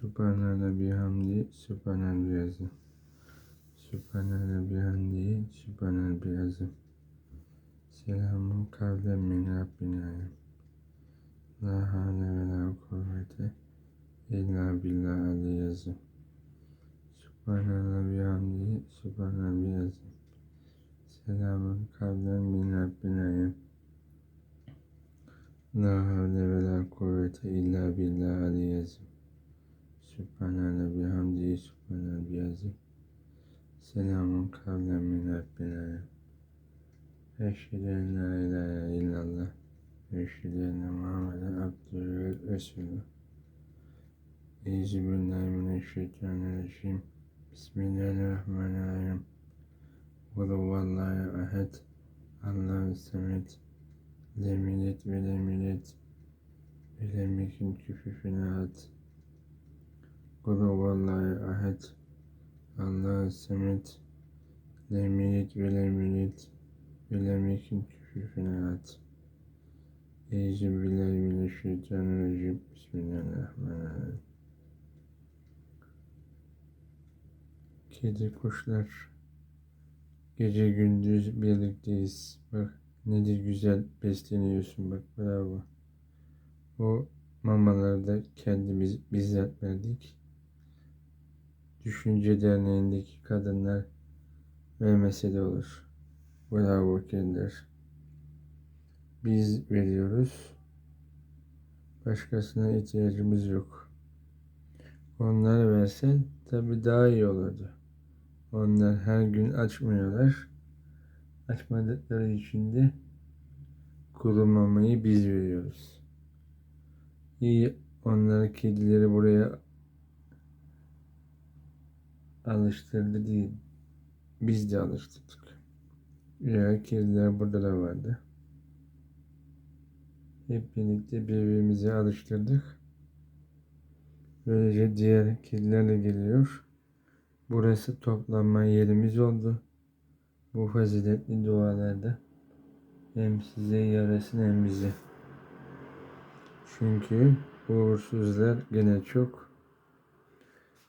Subhanallah bihamdi, subhanal biyazım. Subhanallah bihamdi, subhanal biyazım. Selamun kavlen min Rabbin alem. La havle ve la kuvvete illa billah aliyyazım. Subhanallah bihamdi, subhanal biyazım. Selamun kavlen min Rabbin alem. La havle ve la kuvvete illa billah aliyyazım. Sübhanallah bihamdihi sübhanal biyazim. Selamun kavlen min Rabbil alem. Eşhedü en la ilahe illallah. Eşhedü enne Muhammeden abdühü ve resulü. Euzubillahimineşşeytanirracim. Bismillahirrahmanirrahim. Kul huvallahu ehad. Allahu semet. Lem ve lem yulad. Ve lem yekun küfüfüne ahad. Kul huvallahu ahad. Allahu semet. Lem yelid ve lem yulad ve lem yekun küfüfüne ahad. Euzu billahi mineşşeytanirracim. Bismillahirrahmanirrahim. Kedi kuşlar gece gündüz birlikteyiz. Bak ne de güzel besleniyorsun bak bravo. O mamaları da kendimiz bizzat verdik. Düşünce Derneği'ndeki kadınlar vermese olur. Bravo kendiler. Biz veriyoruz. Başkasına ihtiyacımız yok. Onlar verse tabi daha iyi olurdu. Onlar her gün açmıyorlar. Açmadıkları için de kuru mamayı biz veriyoruz. İyi onları kedileri buraya alıştırdı değil. Biz de alıştırdık. Ya kediler burada da vardı. Hep birlikte birbirimizi alıştırdık. Böylece diğer kediler de geliyor. Burası toplanma yerimiz oldu. Bu faziletli dualarda hem size yarasın hem bize. Çünkü uğursuzlar gene çok.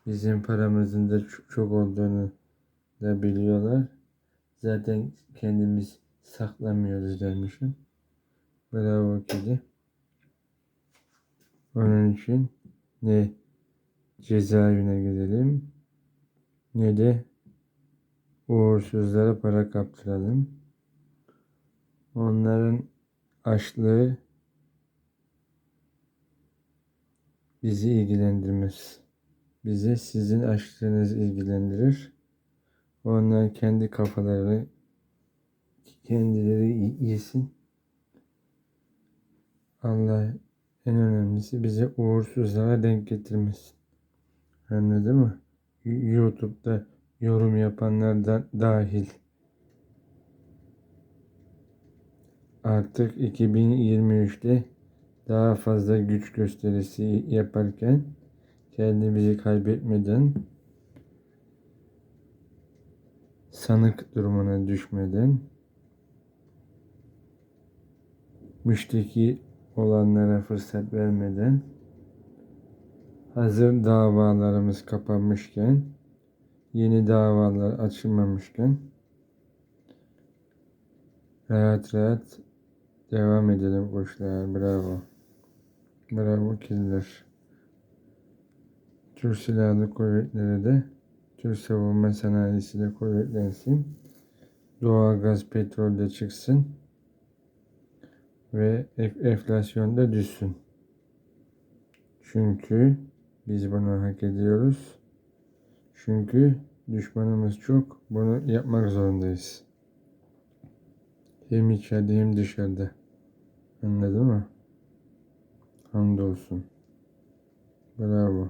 Bizim paramızın da çok olduğunu da biliyorlar. Zaten kendimiz saklamıyoruz dermişim. Bravo kedi. Onun için ne cezaevine gidelim ne de uğursuzlara para kaptıralım. Onların açlığı bizi ilgilendirmez. Bize sizin açlığınız ilgilendirir. Onlar kendi kafaları kendileri yesin. Allah en önemlisi bize uğursuzlara denk getirmesin. Anladın mı? YouTube'da yorum yapanlar da dahil. Artık 2023'te daha fazla güç gösterisi yaparken kendimizi kaybetmeden sanık durumuna düşmeden müşteki olanlara fırsat vermeden hazır davalarımız kapanmışken yeni davalar açılmamışken rahat rahat devam edelim kuşlar. Bravo. Bravo killer. Türk Silahlı Kuvvetleri de Türk Savunma Sanayisi de kuvvetlensin. Doğalgaz, petrol de çıksın. Ve enflasyon da düşsün. Çünkü biz bunu hak ediyoruz. Çünkü düşmanımız çok. Bunu yapmak zorundayız. Hem içeride hem dışarıda. Anladın mı? Hamdolsun. Bravo.